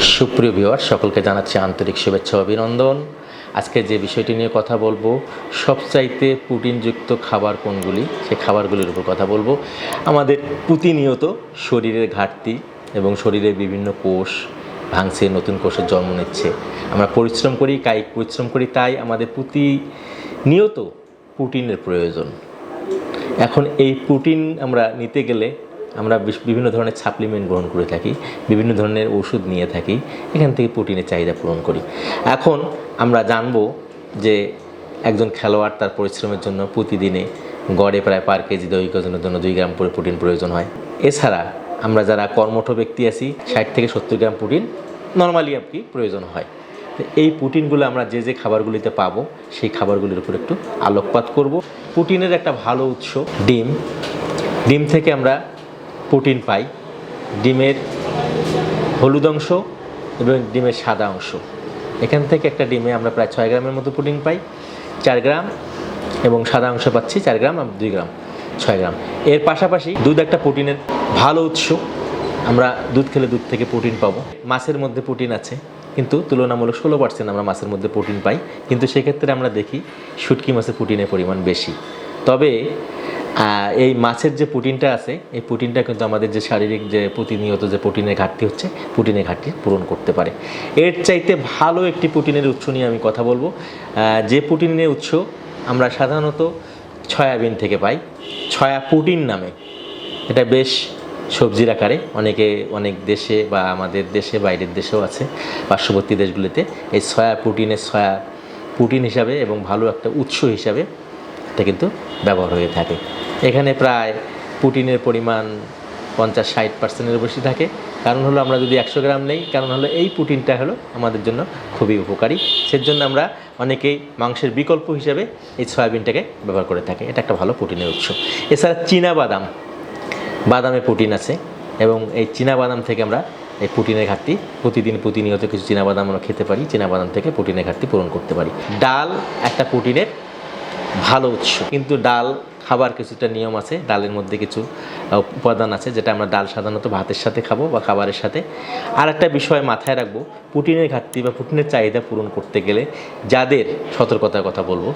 সুপ্রিয় ভিউয়ার সকলকে জানাচ্ছি আন্তরিক শুভেচ্ছা অভিনন্দন। আজকে যে বিষয়টি নিয়ে কথা বলব, সবচাইতে প্রোটিনযুক্ত খাবার কোনগুলি? সেই খাবারগুলির উপর কথা বলব। আমাদের প্রতিনিয়ত শরীরের ঘাটতি এবং শরীরের বিভিন্ন কোষ ভাঙছে, নতুন কোষের জন্ম নিচ্ছে। আমরা পরিশ্রম করি, কায়িক পরিশ্রম করি, তাই আমাদের প্রতিনিয়ত প্রোটিনের প্রয়োজন। এখন এই প্রোটিন আমরা নিতে গেলে আমরা বিভিন্ন ধরনের সাপ্লিমেন্ট গ্রহণ করে থাকি, বিভিন্ন ধরনের ওষুধ নিয়ে থাকি, এখান থেকে প্রোটিনের চাহিদা পূরণ করি। এখন আমরা জানব যে একজন খেলোয়াড় তার পরিশ্রমের জন্য প্রতিদিনে গড়ে প্রায় পার কেজি দৈহিক ওজনের জন্য দুই গ্রাম করে প্রোটিন প্রয়োজন হয়। এছাড়া আমরা যারা কর্মঠ ব্যক্তি আছি, ষাট থেকে সত্তর গ্রাম প্রোটিন নর্মালি আর কি প্রয়োজন হয়। এই প্রোটিনগুলো আমরা যে যে খাবারগুলিতে পাবো, সেই খাবারগুলির উপর একটু আলোকপাত করব। প্রোটিনের একটা ভালো উৎস ডিম। ডিম থেকে আমরা প্রোটিন পাই। ডিমের হলুদ অংশ এবং ডিমের সাদা অংশ। এখান থেকে একটা ডিমে আমরা প্রায় ছয় গ্রামের মতো প্রোটিন পাই। চার গ্রাম এবং সাদা অংশ পাচ্ছি চার গ্রাম আর দুই গ্রাম, ছয় গ্রাম। এর পাশাপাশি দুধ একটা প্রোটিনের ভালো উৎস। আমরা দুধ খেলে দুধ থেকে প্রোটিন পাবো। মাছের মধ্যে প্রোটিন আছে, কিন্তু তুলনামূলক ষোলো পার্সেন্ট আমরা মাছের মধ্যে প্রোটিন পাই। কিন্তু সেক্ষেত্রে আমরা দেখি শুটকি মাছের প্রোটিনের পরিমাণ বেশি। তবে এই মাছের যে প্রোটিনটা আছে, এই প্রোটিনটা কিন্তু আমাদের যে শারীরিক যে প্রতিনিয়ত যে প্রোটিনের ঘাটতি হচ্ছে, প্রোটিনের ঘাটতি পূরণ করতে পারে। এর চাইতে ভালো একটি প্রোটিনের উৎস নিয়ে আমি কথা বলব। যে প্রোটিনের উৎস আমরা সাধারণত সয়াবিন থেকে পাই। ছয়া প্রোটিন নামে। এটা বেশ সবজির আকারে। অনেকে, অনেক দেশে বা আমাদের দেশে, বাইরের দেশেও আছে, পার্শ্ববর্তী দেশগুলিতে। এই সয়া প্রোটিনের সয়া প্রোটিন হিসাবে এবং ভালো একটা উৎস হিসাবে এটা কিন্তু ব্যবহার হয়ে থাকে। এখানে প্রায় প্রোটিনের পরিমাণ পঞ্চাশ, ষাট পার্সেন্টের বেশি থাকে। কারণ হলো আমরা যদি একশো গ্রাম নেই, কারণ হলো এই প্রোটিনটা হলো আমাদের জন্য খুবই উপকারী। সেজন্য আমরা অনেকেই মাংসের বিকল্প হিসাবে এই সয়াবিনটাকে ব্যবহার করে থাকি। এটা একটা ভালো প্রোটিনের উৎস। এছাড়া চীনা বাদাম বাদামে প্রোটিন আছে এবং এই চীনা বাদাম থেকে আমরা এই প্রোটিনের ঘাটতি প্রতিদিন প্রতিনিয়ত কিছু চীনা বাদাম আমরা খেতে পারি। চীনা বাদাম থেকে প্রোটিনের ঘাটতি পূরণ করতে পারি। ডাল একটা প্রোটিনের ভালো উৎস। কিন্তু ডাল, খাবার কিছুটা নিয়ম আছে। ডালের মধ্যে কিছু উপাদান আছে, যেটা আমরা ডাল সাধারণত ভাতের সাথে খাব বা খাবারের সাথে। আর একটা বিষয় মাথায় রাখব প্রোটিনের ঘাটতি বা প্রোটিনের চাহিদা পূরণ করতে গেলে যাদের, সতর্কতার কথা বলব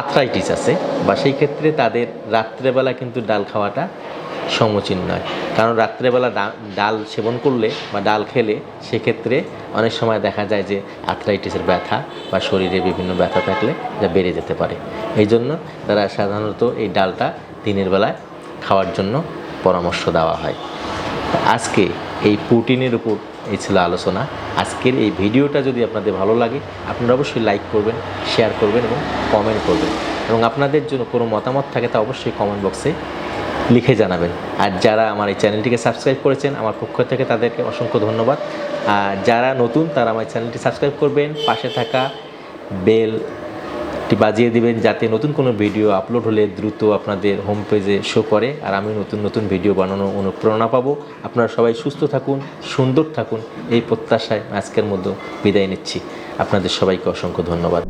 আথরাইটিস আছে, বা সেই ক্ষেত্রে তাদের রাত্রেবেলা কিন্তু ডাল খাওয়াটা সমচীন নয়। কারণ রাত্রেবেলা ডাল সেবন করলে বা ডাল খেলে সেক্ষেত্রে অনেক সময় দেখা যায় যে আর্থ্রাইটিসের ব্যথা বা শরীরে বিভিন্ন ব্যথা থাকলে যা বেড়ে যেতে পারে। এই জন্য তারা সাধারণত এই ডালটা দিনের বেলায় খাওয়ার জন্য পরামর্শ দেওয়া হয়। আজকে এই প্রোটিনের উপর এই ছিল আলোচনা। আজকের এই ভিডিওটা যদি আপনাদের ভালো লাগে, আপনারা অবশ্যই লাইক করবেন শেয়ার করবেন এবং কমেন্ট করবেন। এবং আপনাদের জন্য কোনো মতামত থাকে তা অবশ্যই কমেন্ট বক্সে লিখে জানাবেন। আর যারা আমার এই চ্যানেলটিকে সাবস্ক্রাইব করেছেন, আমার পক্ষ থেকে তাদেরকে অসংখ্য ধন্যবাদ। আর যারা নতুন, তারা আমার চ্যানেলটি সাবস্ক্রাইব করবেন, পাশে থাকা বেল টি বাজিয়ে দিবেন, যাতে নতুন কোনো ভিডিও আপলোড হলে দ্রুত আপনাদের হোম পেজে শো করে, আর আমি নতুন নতুন ভিডিও বানানোর অনুপ্রেরণা পাবো। আপনারা সবাই সুস্থ থাকুন, সুন্দর থাকুন, এই প্রত্যাশায় আজকের মধ্যে বিদায় নিচ্ছি। আপনাদের সবাইকে অসংখ্য ধন্যবাদ।